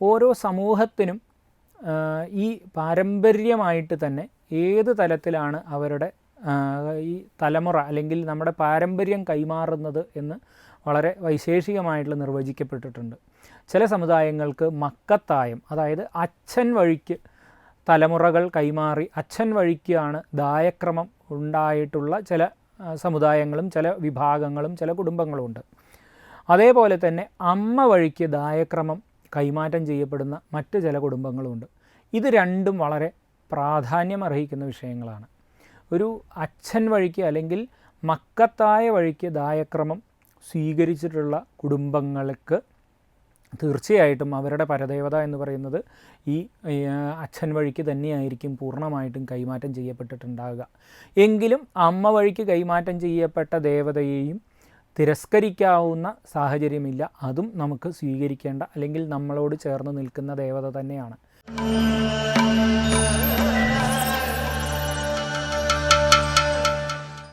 ഓരോ സമൂഹത്തിനും ഈ പാരമ്പര്യമായിട്ട് തന്നെ ഏത് തലത്തിലാണ് അവരുടെ ഈ തലമുറ അല്ലെങ്കിൽ നമ്മുടെ പാരമ്പര്യം കൈമാറുന്നത് എന്ന് വളരെ വൈശേഷികമായിട്ടുള്ള നിർവചിക്കപ്പെട്ടിട്ടുണ്ട്. ചില സമുദായങ്ങൾക്ക് മക്കത്തായം അതായത് അച്ഛൻ വഴിക്ക് തലമുറകൾ കൈമാറി അച്ഛൻ വഴിക്കാണ് ദായക്രമം ഉണ്ടായിട്ടുള്ള ചില സമുദായങ്ങളും ചില വിഭാഗങ്ങളും ചില കുടുംബങ്ങളും ഉണ്ട് അതേപോലെ തന്നെ അമ്മ വഴിക്ക് ദായക്രമം കൈമാറ്റം ചെയ്യപ്പെടുന്ന മറ്റ് ചില കുടുംബങ്ങളുമുണ്ട്. ഇത് രണ്ടും വളരെ പ്രാധാന്യം അർഹിക്കുന്ന വിഷയങ്ങളാണ്. ഒരു അച്ഛൻ വഴിക്ക് അല്ലെങ്കിൽ മക്കത്തായ വഴിക്ക് ദായക്രമം സ്വീകരിച്ചിട്ടുള്ള കുടുംബങ്ങൾക്ക് തീർച്ചയായിട്ടും അവരുടെ പരദേവത എന്ന് പറയുന്നത് ഈ അച്ഛൻ വഴിക്ക് തന്നെയായിരിക്കും പൂർണമായിട്ടും കൈമാറ്റം ചെയ്യപ്പെട്ടിട്ടുണ്ടാകുക എങ്കിലും അമ്മ വഴിക്ക് കൈമാറ്റം ചെയ്യപ്പെട്ട ദേവതയെയും തിരസ്കരിക്കാവുന്ന സാഹചര്യമില്ല. അതും നമുക്ക് സ്വീകരിക്കേണ്ട അല്ലെങ്കിൽ നമ്മളോട് ചേർന്ന് നിൽക്കുന്ന ദേവത തന്നെയാണ്.